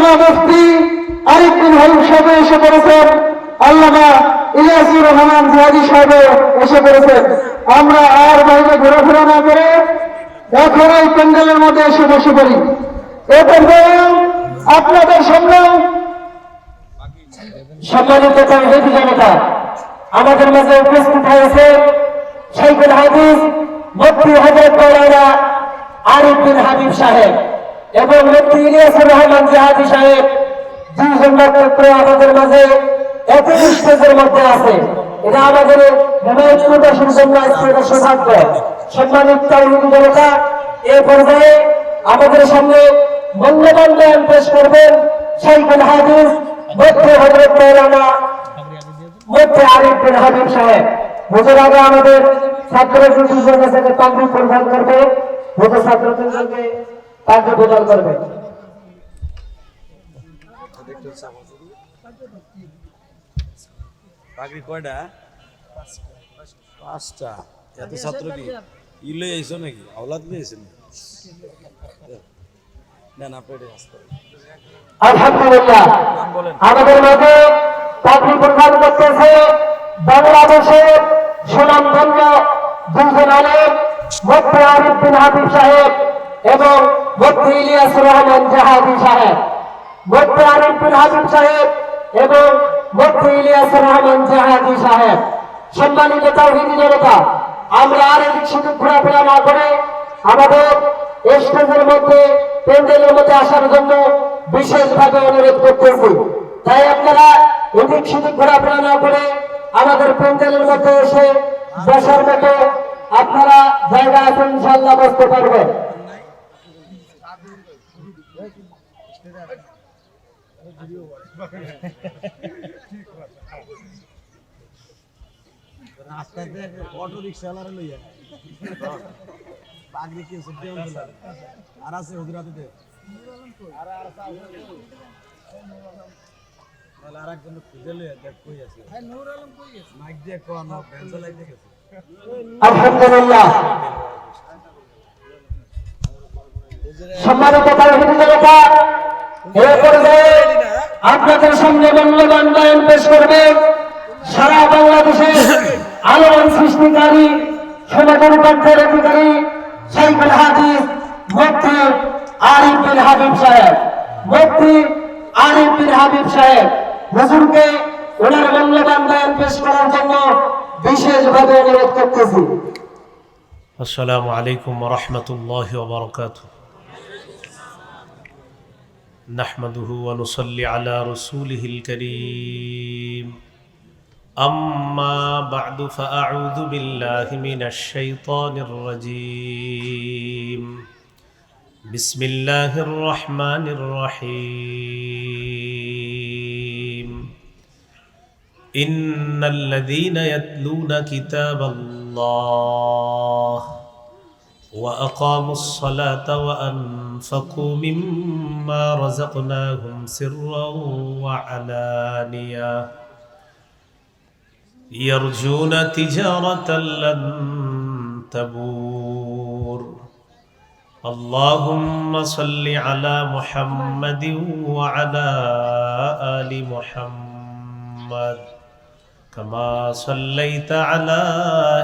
আল্লামা মুফতি আরেকদিন হল সাহেব এসে পড়েছেন। আল্লামা ইলিয়াসুর রহমান জিহাদি সাহেব এসে পড়েছেন। আমরা আর বাইরে ঘোরাফেরা না করে এখন এই প্যান্ডেলের মধ্যে এসে বসে পড়ি। এ পর্যায়ে আপনাদের সামনে সম্মানিত তাহিদি জনতা, আমাদের মাঝে উপস্থিত হয়েছে শাইখুল হাদিস মুফতি হজরত মৌলানা আরিফ হাবিব সাহেব। এবং মুফতি ইলিয়াসুর রহমান জিহাদি সাহেব দুইজন নক্ষত্র আমাদের মাঝে একই স্টেজের মধ্যে আছে। এটা আমাদের প্রদর্শন জন্য এটা সৌভাগ্য। সম্মানিত তাহিদি জনতা, এ পর্যায়ে আমাদের সামনে মূল্যবান বয়ান পেশ করবেন শাইখুল হাদিস মুফতি হজরত মৌলানা মধ্যে আরিফ বিন হাবিব সাহেব। হুজুর আগে আমাদের ছাত্র শিশুদের কাছে পাগড়ি প্রদান করবে। হুজুর ছাত্রদেরকে পাগড়ি প্রদান করবে। পাগড়ি কয়টা? পাঁচটা। এত ছাত্র কি? ইলে আইসো নাকি? আওলাদ নিয়ে আইসেন নেন আপনি এটা আসতে আলহামদুলিল্লাহ। আমাদের মাঝে পাগড়ি প্রদান করতেছে বাংলাদেশের সুনামধন্য দুজন আলেম মুফতি আরিফ বিন হাবিব সাহেব এবং মুফতি ইলিয়াস রহমান জাহাদি সাহেব মুফতি আরিফ বিন সাহেব এবং মুফতি ইলিয়াস রহমান জাহাদি সাহেব। সম্মানিত তাওহীদি জনতা আমরা আর এদিক শুধু ঘোরাফেরা না করে আমাদের স্টেজের মধ্যে, প্যান্ডেলের মধ্যে আসার জন্য বিশেষভাবে অনুরোধ করতেছি। তাই আপনারা এদিক সেদিক ঘোরাফেরা না করে আমাদের প্যান্ডেলের মধ্যে এসে বসার মতো আপনারা জায়গা আছে ইনশাল্লাহ বসতে পারবেন। রাস্তাতে অটো রিক্সা আলারে লইয়া পাগড়ি কি সত্যি আর আছে হুজুরাতে তাহলে আর একজন খুঁজে লইয়া দেখ কই আছে। মাইক দিয়ে কোন ভ্যান লাইতে গেছে। আলহামদুলিল্লাহ। সম্মানিত জনতা আপনাদের সামনে মূল্যবান বয়ান পেশ করবে। সারা বাংলাদেশের আলোড়ন সৃষ্টিকারী, সমাজের পাঠ্যের অধিকারী সাইফুল হাদিস মুক্তি আরিফ বিন হাবিব সাহেব। মুক্তি আরিফ বিন হাবিব সাহেব, হুজুরকে ওনার মূল্যবান বয়ান পেশ করার জন্য বিশেষভাবে অনুরোধ করতেছি। আসসালামু আলাইকুম ওয়া রাহমাতুল্লাহি ওয়া বারাকাতুহু। نحمده ونصلي على رسوله الكريم. أما بعد فأعوذ بالله من الشيطان الرجيم. بسم الله الرحمن الرحيم. إن الذين يتلون كتاب الله وأقاموا الصلاة وأنفقوا مما رزقناهم سرا وعلانية. يرجون تجارة لن تبور. اللهم صل على محمد وعلى آل محمد. كما صليت على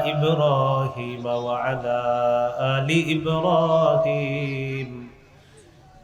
إبراهيم وعلى آل إبراهيم.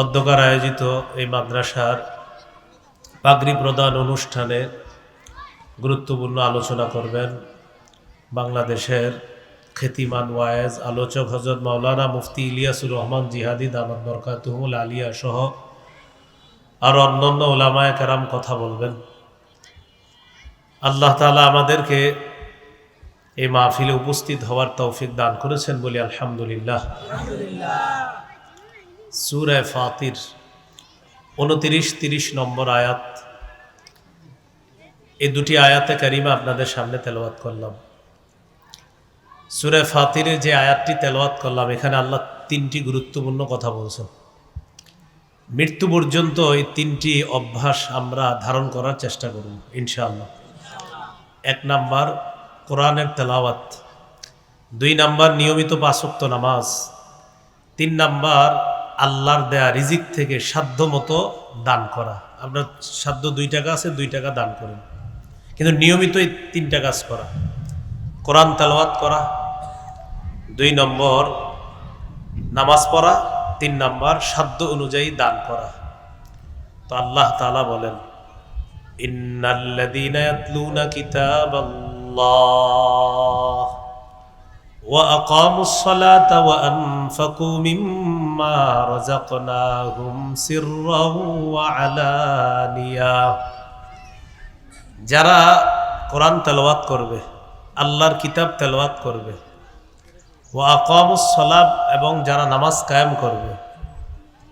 অধ্যকার আয়োজিত এই মাদ্রাসার পাগড়ি প্রদান অনুষ্ঠানে গুরুত্বপূর্ণ আলোচনা করবেন বাংলাদেশের খ্যাতিমান ওয়ায়েজ আলোচক হজরত মাওলানা মুফতি ইলিয়াসুর রহমান জিহাদি দামদ বরকাতুহুল আলিয়া সহ আর অন্যান্য ওলামায় কারাম কথা বলবেন। আল্লাহ তালা আমাদেরকে এই মাহফিলে উপস্থিত হওয়ার তৌফিক দান করেছেন বলি আলহামদুলিল্লাহ। সুরায় ফাতির, উনতিরিশ, তিরিশ নম্বর আয়াত। এই দুটি আয়াতে কারিমা আপনাদের সামনে তেলাওয়াত করলাম। সুরে ফাতিরের যে আয়াতটি তেলাওয়াত করলাম, এখানে আল্লাহ তিনটি গুরুত্বপূর্ণ কথা বলছেন। মৃত্যু পর্যন্ত এই তিনটি অভ্যাস আমরা ধারণ করার চেষ্টা করব, ইনশাআল্লাহ। এক নাম্বার, কোরআনের তেলাওয়াত। দুই নাম্বার, নিয়মিত পাঁচক্ত নামাজ। তিন নাম্বার আল্লাহর দেয়া রিজিক থেকে সাধ্য মতো দান করা। আপনার সাধ্য দুই টাকা আছে, দুই টাকা দান করেন। কিন্তু নিয়মিত এই তিনটা কাজ করা। কোরআন তেলাওয়াত করা। দুই নম্বর, নামাজ পড়া। তিন নম্বর, সাধ্য অনুযায়ী দান করা। তো আল্লাহ তাআলা বলেন, ইন্নাল্লাযীনা ইয়াতলুনা কিতাবাল্লাহ। وأقاموا الصلاة وأنفقوا مما رزقناهم سرا وعلانية যারা কোরআন তেলাওয়াত করবে আল্লাহর কিতাব তেলাওয়াত করবে ও আকামুস সালাম এবং যারা নামাজ কায়েম করবে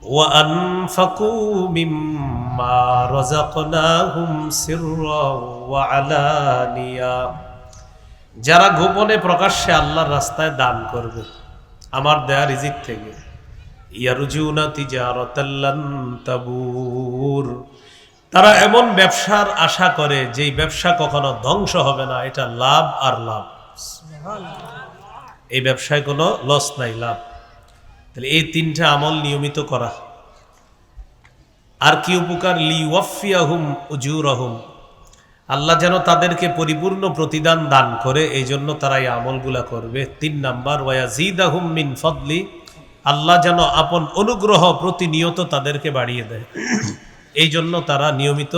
ও আনফাকু মিম্মা রাযাকনাহুম সিররা ওয়া আলানিয়া যারা গোপনে প্রকাশ্যে আল্লাহর রাস্তায় দান করবে, আমার দেয়া রিজিক থেকে। তারা এমন ব্যবসার আশা করে, যেই ব্যবসা কখনো ধ্বংস হবে না, এটা লাভ আর লাভ। এই ব্যবসায় কোনো লস নাই, লাভ। তাহলে এই তিনটা আমল নিয়মিত করা। আর কি উপকার? লি ওয়াফিয়াহুম উজুরহুম। আল্লাহ যেন তাদেরকে পরিপূর্ণ প্রতিদান দান করে, এই জন্য তারা এই আমলগুলা করবে। তিন নাম্বার ওয়াজিদাহুম মিন ফদলি, আল্লাহ যেন আপন অনুগ্রহ প্রতিনিয়ত তাদেরকে বাড়িয়ে দেয়। এই জন্য তারা নিয়মিত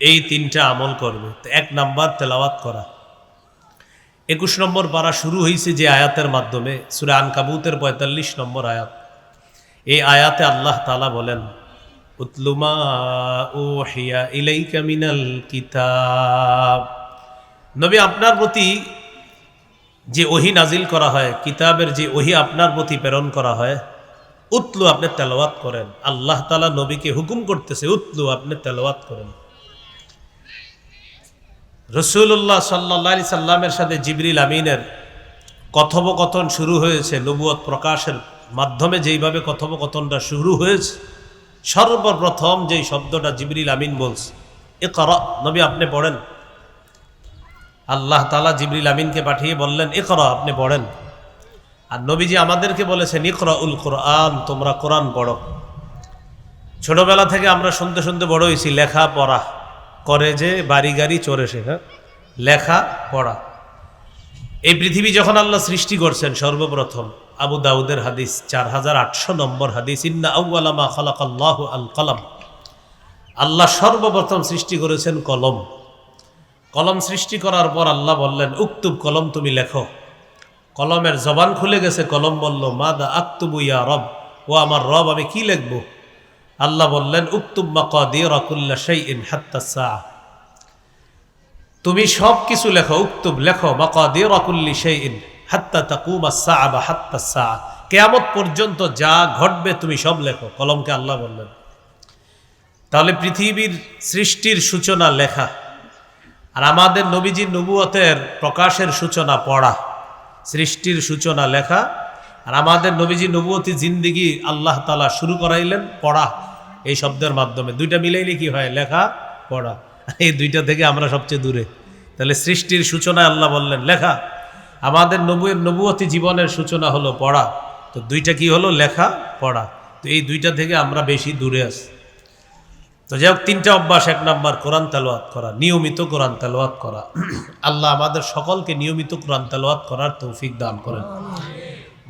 এই তিনটা আমল করবে। এক নাম্বার, তেলাওয়াত করা। একুশ নম্বর পারা শুরু হয়েছে যে আয়াতের মাধ্যমে, সুরে আনকাবুতের পঁয়তাল্লিশ নম্বর আয়াত। এই আয়াতে আল্লাহ তালা বলেন উতলুমা ও হিয়া ইলাইকা মিনাল কিতাব। নবী আপনার প্রতি যে ওহি নাজিল করা হয়, কিতাবের যে ওহি আপনার প্রতি প্রেরণ করা হয়, উতলু আপনি তেলাওয়াত করেন। আল্লাহ তালা নবীকে হুকুম করতেছে, উতলু আপনি তেলাওয়াত করেন। রসুল্লাহ সাল্লা সাল্লামের সাথে জিবরিল আমিনের কথোপকথন শুরু হয়েছে নবুয়ত প্রকাশের মাধ্যমে যেইভাবে কথোপকথনটা শুরু হয়েছে সর্বপ্রথম যেই শব্দটা জিবরিল আমিন বলছে এ কর নবী আপনি পড়েন। আল্লাহ তালা জিবরিল আমিনকে পাঠিয়ে বললেন এ কর আপনি পড়েন। আর নবীজি আমাদেরকে বলেছেন ইকরা উল কোরআন তোমরা কোরআন পড়ো। ছোটবেলা থেকে আমরা শুনতে শুনতে বড় হয়েছি, লেখা পড়া করে যে বাড়ি গাড়ি চড়ে শেখা লেখা পড়া। এই পৃথিবী যখন আল্লাহ সৃষ্টি করছেন সর্বপ্রথম আবু দাউদের হাদিস, চার হাজার আটশো নম্বর হাদিস, ইন্না আউআলামা খালাক আল্লাহ আল কলম। আল্লাহ সর্বপ্রথম সৃষ্টি করেছেন কলম। কলম সৃষ্টি করার পর আল্লাহ বললেন, উক্তুব কলম তুমি লেখো। কলমের জবান খুলে গেছে, কলম বলল মা দা আক্তুবু ইয়া রব, ও আমার রব, আমি কি লিখব? আল্লাহ বললেন, উক্তুব মাকাদির রাকুল্লা শাইইন হাত্তা সা তুমি সব কিছু লেখো, উক্তুব লেখো রকুল্লি সেই শাইইন। হাত্তা তাকুমা সা বা হাত্তা সা কেয়ামত পর্যন্ত যা ঘটবে তুমি সব লেখো, কলমকে আল্লাহ বললেন। তাহলে পৃথিবীর সৃষ্টির সূচনা লেখা আর আমাদের নবীজির নবুয়তের প্রকাশের সূচনা পড়া, সৃষ্টির সূচনা লেখা আর আমাদের নবীজি নবুয়তি জিন্দিগি আল্লাহ তালা শুরু করাইলেন পড়া, এই শব্দের মাধ্যমে। দুইটা মিলাইলে কি হয়? লেখা, পড়া। এই দুইটা থেকে আমরা সবচেয়ে দূরে। তাহলে সৃষ্টির সূচনায় আল্লাহ বললেন, লেখা আমাদের নবুয়ের নবুয়তি জীবনের সূচনা হলো পড়া। তো দুইটা কি হলো? লেখা, পড়া। তো এই দুইটা থেকে আমরা বেশি দূরে আছি। তো যাই হোক, তিনটা অভ্যাস, এক নম্বর কোরআন তেলোয়াত করা, নিয়মিত কোরআন তেলোয়াত করা। আল্লাহ আমাদের সকলকে নিয়মিত কোরআন তেলোয়াত করার তৌফিক দান করেন।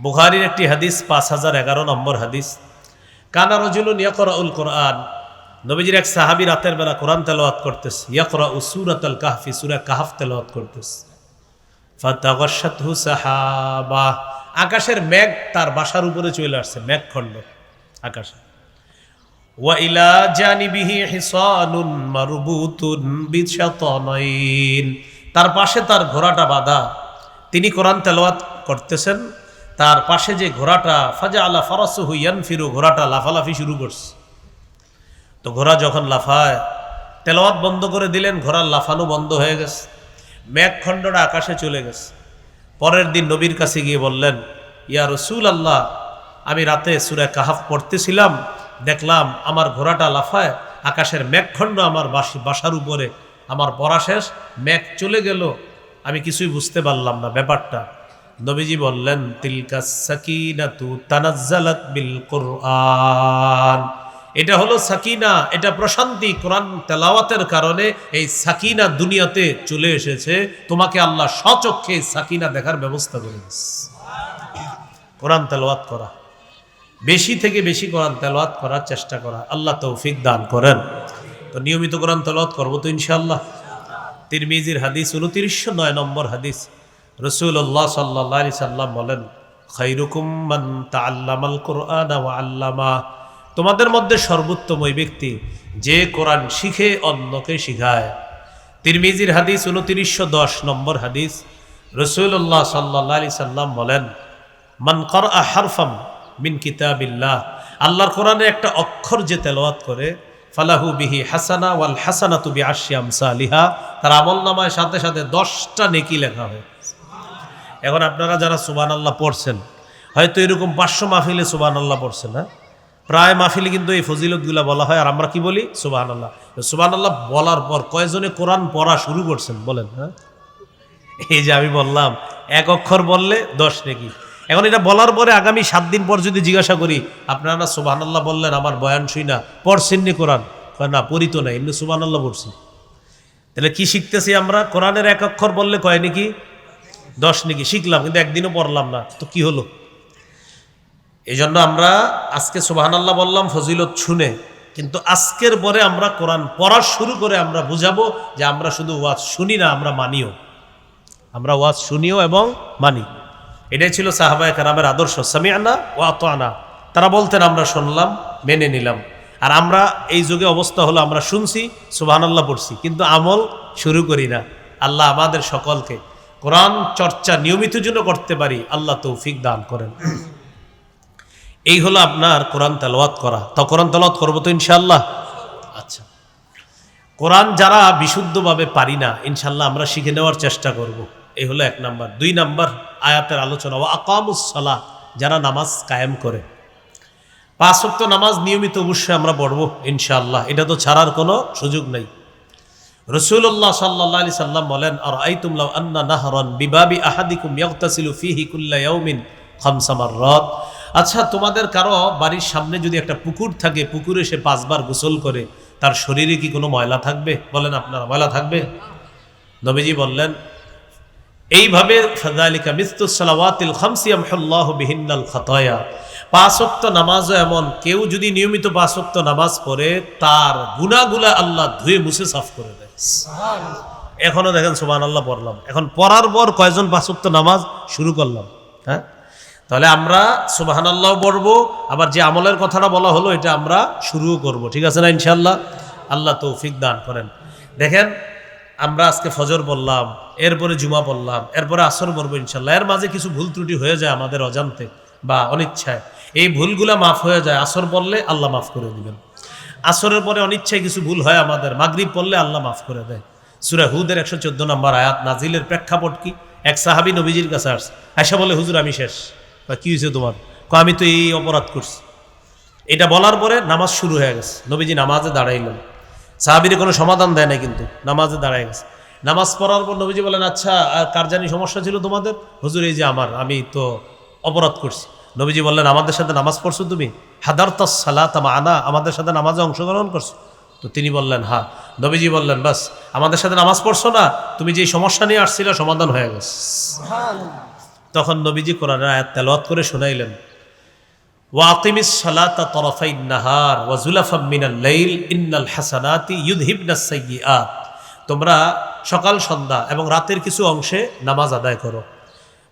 বুখারির একটি হাদিস, পাঁচ হাজার এগারো নম্বর হাদিস। কানা রজুলুন ইয়াকরা উল কোরআন। নবীজির এক সাহাবি রাতের বেলা কোরআন তেলাওয়াত করতেছে। ইয়াকরা উ সুরাত আল কাহফি সুরা কাহাফ তেলাওয়াত করতেছে। সাহাবা। আকাশের মেঘ তার বাসার উপরে চলে আসছে, মেঘখণ্ড আকাশে। ওয়া ইলা জানিবিহি হিসানুন মারবুতুন বিশাতানাইন। তার পাশে তার ঘোড়াটা বাঁধা। তিনি কোরআন তেলাওয়াত করতেছেন। তার পাশে যে ঘোড়াটা ফাজা আলা ফারাসুহু ইয়ানফিরু, ঘোড়াটা লাফালাফি শুরু করছে। তো ঘোড়া যখন লাফায়, তেলাওয়াত বন্ধ করে দিলেন, ঘোড়ার লাফানো বন্ধ হয়ে গেছে। মেঘখণ্ডটা আকাশে চলে গেছে। পরের দিন নবীর কাছে গিয়ে বললেন, ইয়া রসুল আল্লাহ আমি রাতে সুরে কাহাফ পড়তেছিলাম, দেখলাম আমার ঘোড়াটা লাফায়, আকাশের মেঘখণ্ড আমার বাসি, বাসার উপরে, আমার পড়া শেষ, মেঘ চলে গেল। আমি কিছুই বুঝতে পারলাম না ব্যাপারটা। নবীজি বললেন, তিলকা সাকিনাতু তানাজ্জালাত বিল কোরআন। এটা হলো সাকিনা, এটা প্রশান্তি কোরআন তেলাওয়াতের কারণে এই সাকিনা দুনিয়াতে চলে এসেছে। তোমাকে আল্লাহ স্বচক্ষে এই সাকিনা দেখার ব্যবস্থা করে দিস। কোরআন তেলাওয়াত করা। বেশি থেকে বেশি কোরআন তেলাওয়াত করার চেষ্টা করা। আল্লাহ তৌফিক দান করেন। তো নিয়মিত কোরআন তেলাওয়াত করব তো ইনশাআল্লাহ। তিরমিজির হাদিস উনতিরিশশো নয় নম্বর হাদিস। রসুল্লাহ সাল্লাহ আলি সাল্লাম বলেন খৈরুকুম মান তাআল্লামাল কোরআন ওয়া আল্লামা। তোমাদের মধ্যে সর্বোত্তম ওই ব্যক্তি যে কোরআন শিখে অন্যকে শিখায়। তিরমিজির হাদিস উনতিরিশশো দশ নম্বর হাদিস। রসুল্লাহ সাল্লাহ সাল্লাম বলেন, মান কর হারফাম মিন কিতাবিল্লাহ আল্লাহর কোরআনে একটা অক্ষর যে তেলাওয়াত করে, ফালাহু বিহি হাসানা ওয়াল হাসানা তুবি আশিয়াম সালিহা তার আমল নামায় সাথে সাথে দশটা নেকি লেখা হয়। এখন আপনারা যারা সুবান আল্লাহ পড়ছেন, হয়তো এরকম পাঁচশো মাহফিলে সুবান আল্লাহ পড়ছেন হ্যাঁ? প্রায় মাহফিলে কিন্তু এই ফজিলতগুলো বলা হয়। আর আমরা কি বলি? সুবাহ আল্লাহ সুবাহ আল্লাহ বলার পর কয়জনে কোরআন পড়া শুরু করছেন বলেন হ্যাঁ? এই যে আমি বললাম, এক অক্ষর বললে দশ নাকি? এখন এটা বলার পরে আগামী সাত দিন পর যদি জিজ্ঞাসা করি, আপনারা সুবাহ আল্লাহ বললেন, আমার বয়ান শুই না, পড়ছেন নি কোরআন? না পড়িত না, এমনি সুবাহ আল্লাহ পড়ছি। তাহলে কি শিখতেছি আমরা? কোরআনের এক অক্ষর বললে কয় নাকি? দশ নাকি? শিখলাম, কিন্তু একদিনও পড়লাম না। তো কি হলো? এই জন্য আমরা আজকে সুবাহান আল্লাহ বললাম ফজিলত শুনে, কিন্তু আজকের পরে আমরা কোরআন পড়া শুরু করে আমরা বুঝাবো যে আমরা শুধু ওয়াজ শুনি না, আমরা মানিও। আমরা ওয়াজ শুনিও এবং মানি। এটাই ছিল সাহাবায় কারামের আদর্শ। সামিয়ানা ও আত আনা তারা বলতেন, আমরা শুনলাম, মেনে নিলাম। আর আমরা এই যুগে অবস্থা হলো, আমরা শুনছি সুবাহান আল্লাহ পড়ছি, কিন্তু আমল শুরু করি না। আল্লাহ আমাদের সকলকে কোরআন চর্চা নিয়মিত জন্য করতে পারি, আল্লাহ তৌফিক দান করেন। এই হলো আপনার কোরআন তেলাওয়াত করা। তো কোরআন তেলাওয়াত করব তো ইনশাল্লাহ আচ্ছা। কোরআন যারা বিশুদ্ধভাবে পারি না ইনশাল্লাহ আমরা শিখে নেওয়ার চেষ্টা করব। এই হলো এক নাম্বার। দুই নাম্বার আয়াতের আলোচনা। ও আকামুসলা যারা নামাজ কায়েম করে। পাঁচ ওয়াক্ত নামাজ নিয়মিত অবশ্যই আমরা পড়ব, ইনশাআল্লাহ। এটা তো ছাড়ার কোনো সুযোগ নেই। রসুল্লাহ সাল্লাহ আলি সাল্লাম বলেন আর আইতুমলাউ আন্না নাহরন বিবাবি আহাদিকুম ইয়াগতাসিলু ফিহি কুল্লা ইয়াউমিন খামসা মাররাত। আচ্ছা তোমাদের কারও বাড়ির সামনে যদি একটা পুকুর থাকে, পুকুরে সে পাঁচবার গোসল করে, তার শরীরে কি কোনো ময়লা থাকবে? বলেন আপনারা, ময়লা থাকবে? নবীজি বললেন, এইভাবে ফাদালিকা মিস্তুসালাওয়াতিল খামসিয়াম হল্লাহ বিহিন্নাল খাতায়া। পাঁচক্ত নামাজও এমন, কেউ যদি নিয়মিত পাঁচক্ত নামাজ পড়ে, তার গুনাগুলা আল্লাহ ধুয়ে মুছে সাফ করে দেয়। এখনও দেখেন সুবান আল্লাহ পড়লাম। এখন পড়ার পর কয়জন পাঁচক্ত নামাজ শুরু করলাম? হ্যাঁ? তাহলে আমরা সুবাহান আল্লাহ পড়ব আবার যে আমলের কথাটা বলা হলো এটা আমরা শুরুও করব, ঠিক আছে না ইনশাল্লাহ আল্লাহ তৌফিক দান করেন। দেখেন, আমরা আজকে ফজর বললাম, এরপরে জুমা বললাম, এরপরে আসর বলব ইনশাল্লাহ এর মাঝে কিছু ভুল ত্রুটি হয়ে যায় আমাদের অজান্তে বা অনিচ্ছায়। এই ভুলগুলা মাফ হয়ে যায়, আসর বললে আল্লাহ মাফ করে দিবেন। আসরের পরে অনিচ্ছায় কিছু ভুল হয় আমাদের, মাগরিব পড়লে আল্লাহ মাফ করে দেয়। সুরা হুদের একশো চোদ্দ নম্বর আয়াত, নাজিলের প্রেক্ষাপট কি? এক সাহাবি নবীজির কাছে আসছে, আয়সা বলে, হুজুর, আমি শেষ। বা কি হয়েছে তোমার? আমি তো এই অপরাধ করছি। এটা বলার পরে নামাজ শুরু হয়ে গেছে। নবীজি নামাজে দাঁড়াইলেন। সাহাবির কোনো সমাধান দেয় না কিন্তু, নামাজে দাঁড়ায় গেছে। নামাজ পড়ার পর নবীজি বলেন আচ্ছা আর কার জানি সমস্যা ছিল তোমাদের? হুজুর, এই যে আমার, আমি তো অপরাধ করছি। নবীজি বললেন, আমাদের সাথে নামাজ পড়ছো তুমি? হাদার সালাত আনা আমাদের সাথে নামাজে অংশগ্রহণ করছ? তো তিনি বললেন হ্যাঁ নবীজি বললেন, বাস, আমাদের সাথে নামাজ পড়ছো না, তুমি যে সমস্যা নিয়ে আসছিলে সমাধান হয়ে গেছে। তখন নবীজি কোরআনের আয়াত তেলাওয়াত করে শোনাইলেন। নাহার ওয়াজুলাফাম তোমরা সকাল, সন্ধ্যা এবং রাতের কিছু অংশে নামাজ আদায় করো।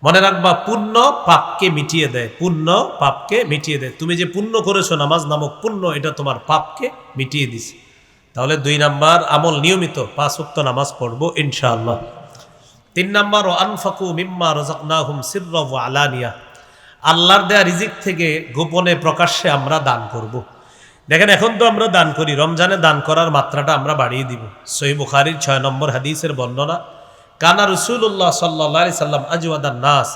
মনে রাখবা, পুণ্য পাপকে মিটিয়ে দেয়, পুণ্য পাপকে মিটিয়ে দেয়। তুমি যে পুণ্য করেছ, নামাজ নামক পুণ্য, এটা তোমার পাপকে মিটিয়ে দিছে। তাহলে দুই নাম্বার আমল নিয়মিত, পাঁচ উক্ত নামাজ পড়ব ইনশাআল্লাহ। তিন নাম্বার ও আনফাকু মিম্মা রজাকনাহুম সিরর ওয়া আলানিয়া। আল্লাহর দেয়া রিজিক থেকে গোপনে প্রকাশ্যে আমরা দান করব। দেখেন, এখন তো আমরা দান করি, রমজানে দান করার মাত্রাটা আমরা বাড়িয়ে দিব। সই বুখারির ছয় নম্বর হাদিসের বর্ণনা, কানা রসুল্লাহ সাল্লাহ সাল্লাম আজওয়াদান নাস।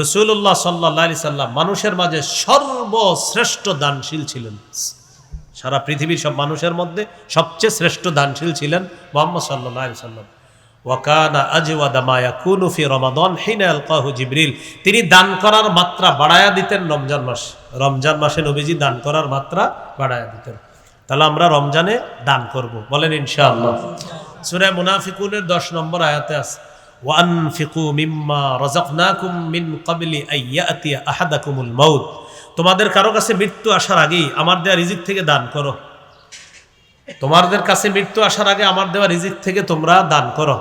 রসুল্লাহ সাল্লাহ সাল্লাম মানুষের মাঝে সর্বশ্রেষ্ঠ দানশীল ছিলেন। সারা পৃথিবীর সব মানুষের মধ্যে সবচেয়ে শ্রেষ্ঠ দানশীল ছিলেন মোহাম্মদ সাল্লাহ সাল্লাম। ওয়াকানা আজওয়াদা মায়া কুনুফি রমাদন হিনা আলকাহু জিবরিল। তিনি দান করার মাত্রা বাড়ায়া দিতেন রমজান মাস। রমজান মাসে নবীজি দান করার মাত্রা বাড়ায়া দিতেন। তাহলে আমরা রমজানে দান করব। বলেন ইনশাআল্লাহ। সূরা মুনাফিকুনের 10 নম্বর আয়াতে আছে, ওয়ানফিকু মিম্মা রাযাকনাকুম মিন ক্বাবলি আইয়াতিয়া আহাদাকুমুল মাউত। তোমাদের কারও কাছে মৃত্যু আসার আগেই আমার দেয়া রিজিক থেকে দান করো। তোমাদের কাছে মৃত্যু আসার আগে আমার দেওয়া রিজিক থেকে তোমরা দান করো।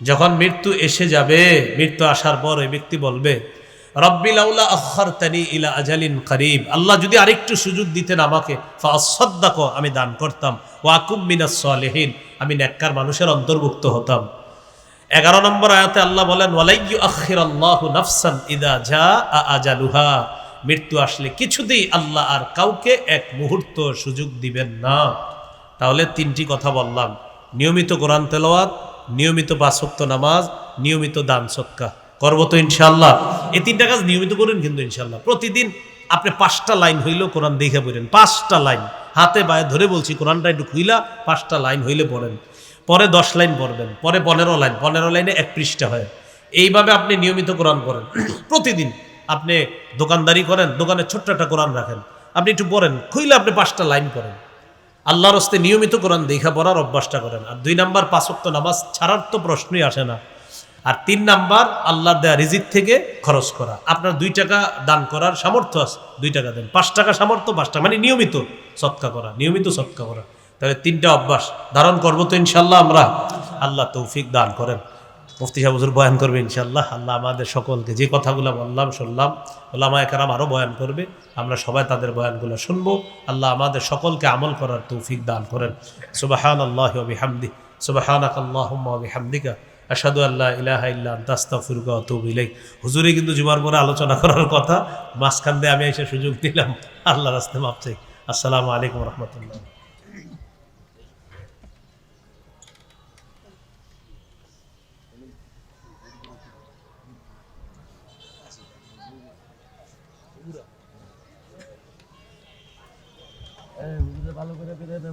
যখন মৃত্যু এসে যাবে, মৃত্যু আসার পর ওই ব্যক্তি বলবে রব্বিলাউলা আখার তানি ইলা আজালিন করিব। আল্লাহ যদি আরেকটু সুযোগ দিতেন আমাকে ফাসদ্দাকো আমি দান করতাম। ওয়াকুম মিনাস সালেহীন, আমি নেককার মানুষের অন্তর্ভুক্ত হতাম। এগারো নম্বর আয়াতে আল্লাহ বলেন ওয়ালাইয়ু আখির আল্লাহু নাফসান ইদা যা আজালুহা। মৃত্যু আসলে কিছুতেই আল্লাহ আর কাউকে এক মুহূর্ত সুযোগ দিবেন না। তাহলে তিনটি কথা বললাম। নিয়মিত কোরআন তেলাওয়াত নিয়মিত বাসক্ত নামাজ, নিয়মিত দান সৎকা। করব তো ইনশাল্লাহ এই তিনটা কাজ নিয়মিত করুন কিন্তু ইনশাল্লাহ প্রতিদিন আপনি পাঁচটা লাইন হইলেও কোরআন দেখে পড়েন। পাঁচটা লাইন। হাতে বায়ে ধরে বলছি, কোরআনটা একটু খুইলা, পাঁচটা লাইন হইলে পড়েন। পরে দশ লাইন পড়বেন, পরে পনেরো লাইন, পনেরো লাইনে এক পৃষ্ঠা হয়। এইভাবে আপনি নিয়মিত কোরআন করেন প্রতিদিন আপনি দোকানদারি করেন, দোকানে ছোট্ট একটা কোরআন রাখেন। আপনি একটু পড়েন, খুইলে আপনি পাঁচটা লাইন পড়েন। আল্লাহর হস্তে নিয়মিত কোরআন দেখা পড়ার অভ্যাসটা করেন। আর দুই নাম্বার পাঁচক্ত নামাজ ছাড়ার তো প্রশ্নই আসে না। আর তিন নাম্বার, আল্লাহর দেয়া রিজিক থেকে খরচ করা। আপনার দুই টাকা দান করার সামর্থ্য আছে, দুই টাকা দেন। পাঁচ টাকা সামর্থ্য, পাঁচ টাকা মানে নিয়মিত সৎকা করা, নিয়মিত সৎকা করা। তাহলে তিনটা অভ্যাস ধারণ করব তো ইনশাল্লাহ আমরা। আল্লাহ তৌফিক দান করেন। মুফতি সাহেব হুজুর বয়ান করবে ইনশাল্লাহ আল্লাহ আমাদের সকলকে যে কথাগুলো বললাম, শুনলাম ওলামা একরাম আরও বয়ান করবে, আমরা সবাই তাদের বয়ানগুলো শুনব। আল্লাহ আমাদের সকলকে আমল করার তৌফিক দান করেন। সুবাহান আল্লাহ বিহামদি সুবাহানাক আল্লাহুম্মা বিহামদিকা। আশহাদু আল্লাহ ইলাহা ইল্লা আতুবু ইলাইক। হুজুরে কিন্তু জুমার পরে আলোচনা করার কথা, মাঝখান দিয়ে আমি এসে সুযোগ দিলাম। আল্লাহর রাস্তায় মাপ চাই। আসসালামু আলাইকুম রহমতুল্লাহ। হুজুরে ভালো করে বেঁধে দেবে